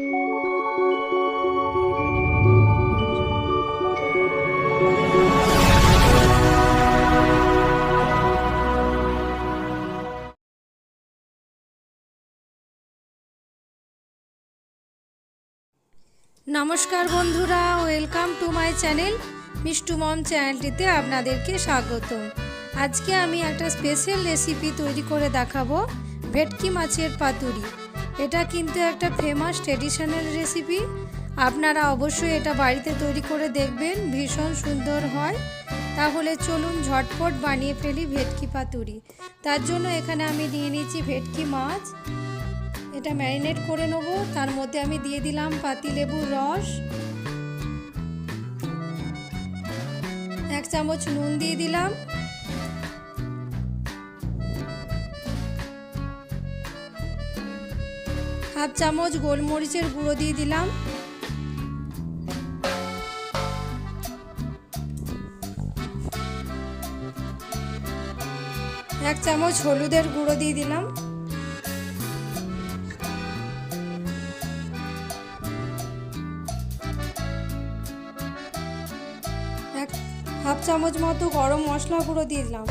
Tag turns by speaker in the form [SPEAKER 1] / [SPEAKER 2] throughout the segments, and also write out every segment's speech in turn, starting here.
[SPEAKER 1] নমস্কার বন্ধুরা welcome to my channel Mistu mom চ্যানেলটিতে আপনাদেরকে স্বাগত আজকে আমি একটা স্পেশাল রেসিপি তৈরি করে দেখাবো, ভেটকি মাছের পাতুরি। এটা কিন্তু একটা ফেমাস ট্রেডিশনাল রেসিপি আপনারা অবশ্যই এটা বাড়িতে তৈরি করে দেখবেন, ভীষণ সুন্দর হয়। তাহলে চলুন ঝটপট বানিয়ে ফেলি ভেটকি পাতুরি। তার জন্য এখানে আমি নিয়ে নিয়েছি ভেটকি মাছ। এটা ম্যারিনেট করে নেব। তার মধ্যে আমি দিয়ে দিলাম পাতিলেবুর রস। এক চামচ নুন দিয়ে দিলাম। হাফ চামচ গোলমরিচের গুঁড়ো দিয়ে দিলাম। এক চামচ হলুদের গুঁড়ো দিয়ে দিলাম। এক হাফ চামচ মতো গরম মশলা গুঁড়ো দিয়ে দিলাম।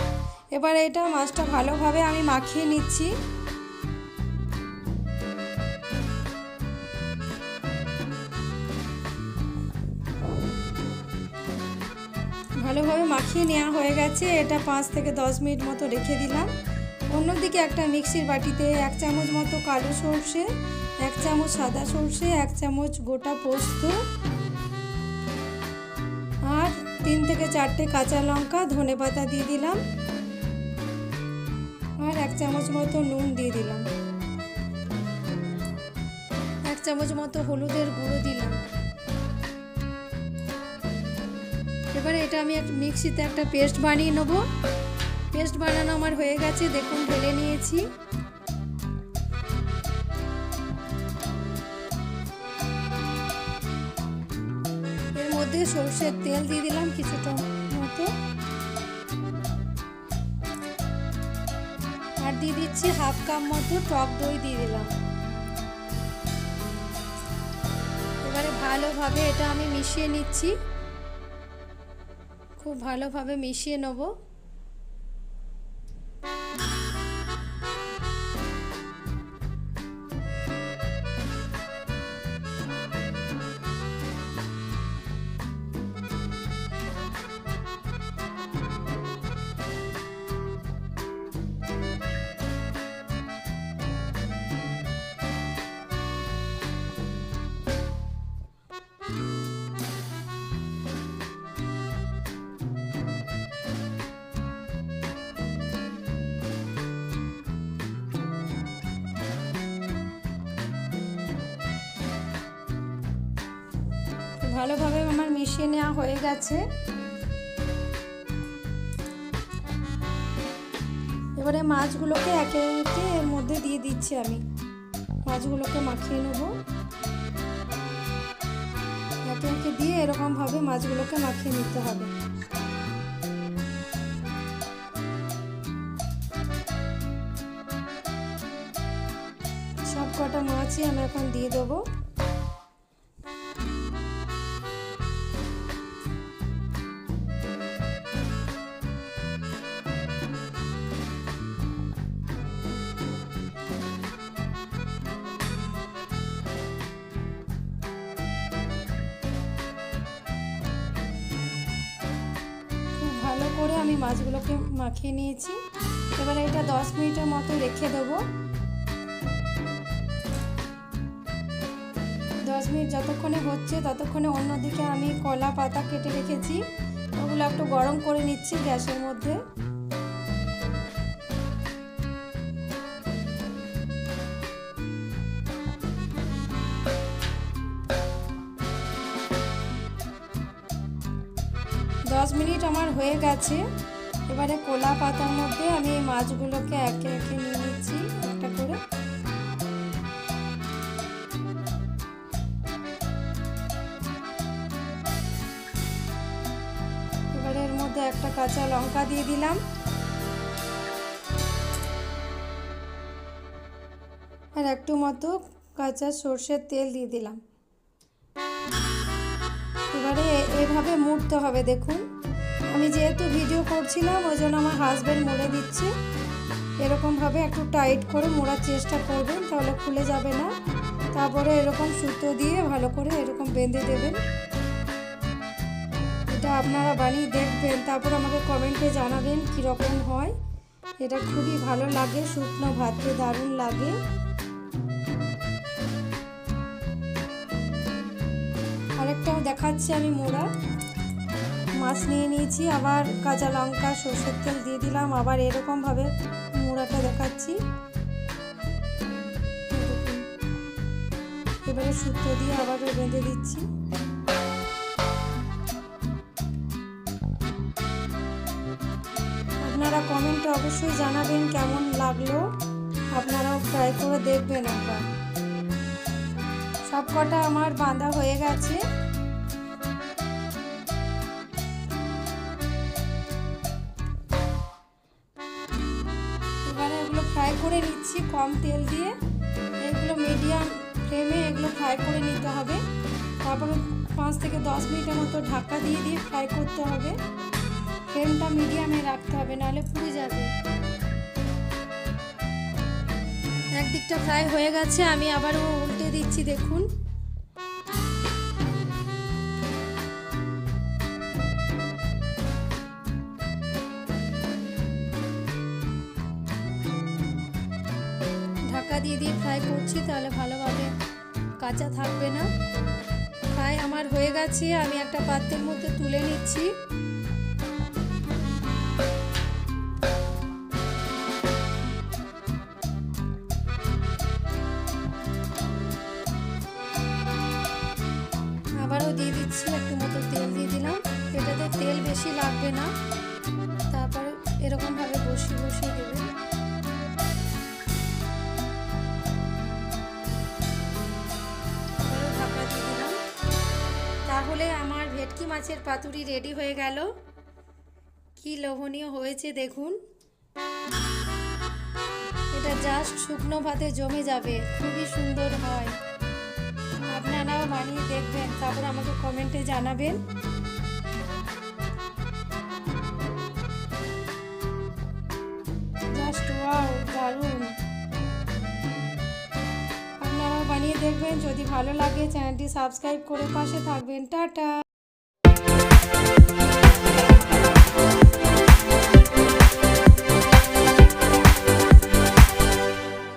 [SPEAKER 1] এবার এটা মাছটা ভালোভাবে আমি মাখিয়ে নিচ্ছি। ভালোভাবে মাখিয়ে নেওয়া হয়ে গেছে। এটা পাঁচ থেকে দশ মিনিট মতো রেখে দিলাম। অন্যদিকে একটা মিক্সির বাটিতে এক চামচ মতো কালো সর্ষে, এক চামচ সাদা সর্ষে, এক চামচ গোটা পোস্ত আর তিন থেকে চারটে কাঁচা লঙ্কা, ধনে পাতা দিয়ে দিলাম আর এক চামচ মতো নুন দিয়ে দিলাম। এক চামচ মতো হলুদের গুঁড়ো দিলাম। এবারে এটা আমি একটা মিক্সিতে একটা পেস্ট বানিয়ে নেব। পেস্ট বানানো আমার হয়ে গেছে, দেখুন ঢেলে নিয়েছি। এর মধ্যে সর্ষের তেল দিয়ে দিলাম কিছুটা মতো। আর দিয়ে দিচ্ছি হাফ কাপ মতো টক দই দিয়ে দিলাম। এবারে ভালোভাবে এটা আমি মিশিয়ে নিচ্ছি। খুব ভালোভাবে মিশিয়ে নেব। ভালোভাবে আমার মিশিয়ে নেওয়া হয়ে গেছে। এবারে মাছগুলোকে একে একে এর মধ্যে দিয়ে দিচ্ছি আমি। মাছগুলোকে মাখিয়ে নেব। একে একে দিয়ে এরকমভাবে মাছগুলোকে মাখিয়ে নিতে হবে। সব কটা মাছই আমি এখন দিয়ে দেবো। আমি মাছগুলোকে মাখিয়ে নিয়েছি। এবারে এটা দশ মিনিটের মতো রেখে দেবো। দশ মিনিট যতক্ষণে হচ্ছে ততক্ষণে অন্যদিকে আমি কলা পাতা কেটে রেখেছি। ওগুলো একটু গরম করে নিচ্ছি গ্যাসের মধ্যে। মিনিট আমার হয়ে গেছে। এবারে কোলা পাতার মধ্যে আমি এই মাছগুলোকে একে একে নিয়ে নিচ্ছি একটা করে। এবারে এর মধ্যে একটা কাঁচা লঙ্কা দিয়ে দিলাম। আর একটু মতো কাঁচা সর্ষের তেল দিয়ে দিলাম। এবারে এভাবে মুড়তে হবে, দেখুন। আমি যেহেতু ভিডিও করছিলাম, ওই জন্য আমার হাজব্যান্ড মুড়ে দিচ্ছে। এরকমভাবে একটু টাইট করে মোড়ার চেষ্টা করবেন, তাহলে খুলে যাবে না। তারপরে এরকম সুতো দিয়ে ভালো করে এরকম বেঁধে দেবেন। এটা আপনারা বানিয়ে দেখবেন, তারপর আমাকে কমেন্টে জানাবেন কীরকম হয়। এটা খুবই ভালো লাগে, শুকনো ভাতে দারুণ লাগে। আরেকটাও দেখাচ্ছি আমি মোড়া। মাছ নিয়ে নিয়েছি, আবার কাঁচা লঙ্কা, সর্ষের তেল দিয়ে দিলাম, আবার এরকমভাবে মোড়াটা দেখাচ্ছি। এবারে সুতো দিয়ে আবার বেঁধে দিচ্ছি। আপনারা কমেন্টে অবশ্যই জানাবেন কেমন লাগল। আপনারাও ট্রাই করে দেখবেন একবার। সব কটা আমার বাঁধা হয়ে গেছে। করে কম তেল দিয়ে এগুলো মিডিয়াম ফ্লেমে এগুলো ফ্রাই করে নিতে হবে। তারপরে পাঁচ থেকে দশ মিনিটের মতো ঢাকা দিয়ে দিয়ে ফ্রাই করতে হবে। ফ্লেমটা মিডিয়ামে রাখতে হবে, নাহলে পুড়ে যাবে। একদিকটা ফ্রাই হয়ে গেছে, আমি আবারও উল্টে দিচ্ছি, দেখুন। দিয়ে দিয়ে ফ্রাই করছি, তাহলে ভালোভাবে কাঁচা থাকবে না। ফ্রাই আমার হয়ে গেছে, আমি একটা পাত্রের মধ্যে তুলে নিচ্ছি। আবারও দিয়ে দিচ্ছি, একটু মতো তেল দিয়ে দিলাম। এটাতে তেল বেশি লাগবে না। তারপরে এরকমভাবে বসিয়ে বসিয়ে দেবে। তাহলে আমার ভেটকি মাছের পাতুরি রেডি হয়ে গেল। কি লোভনীয় হয়েছে দেখুন। এটা জাস্ট শুকনো ভাতে জমে যাবে, খুবই সুন্দর হয়। আপনারাও বানিয়ে দেখবেন, তারপর আমাকে কমেন্টে জানাবেন। বানিয়ে দেখবেন। যদি ভালো লাগে চ্যানেলটি সাবস্ক্রাইব করে পাশে থাকবেন। টাটা।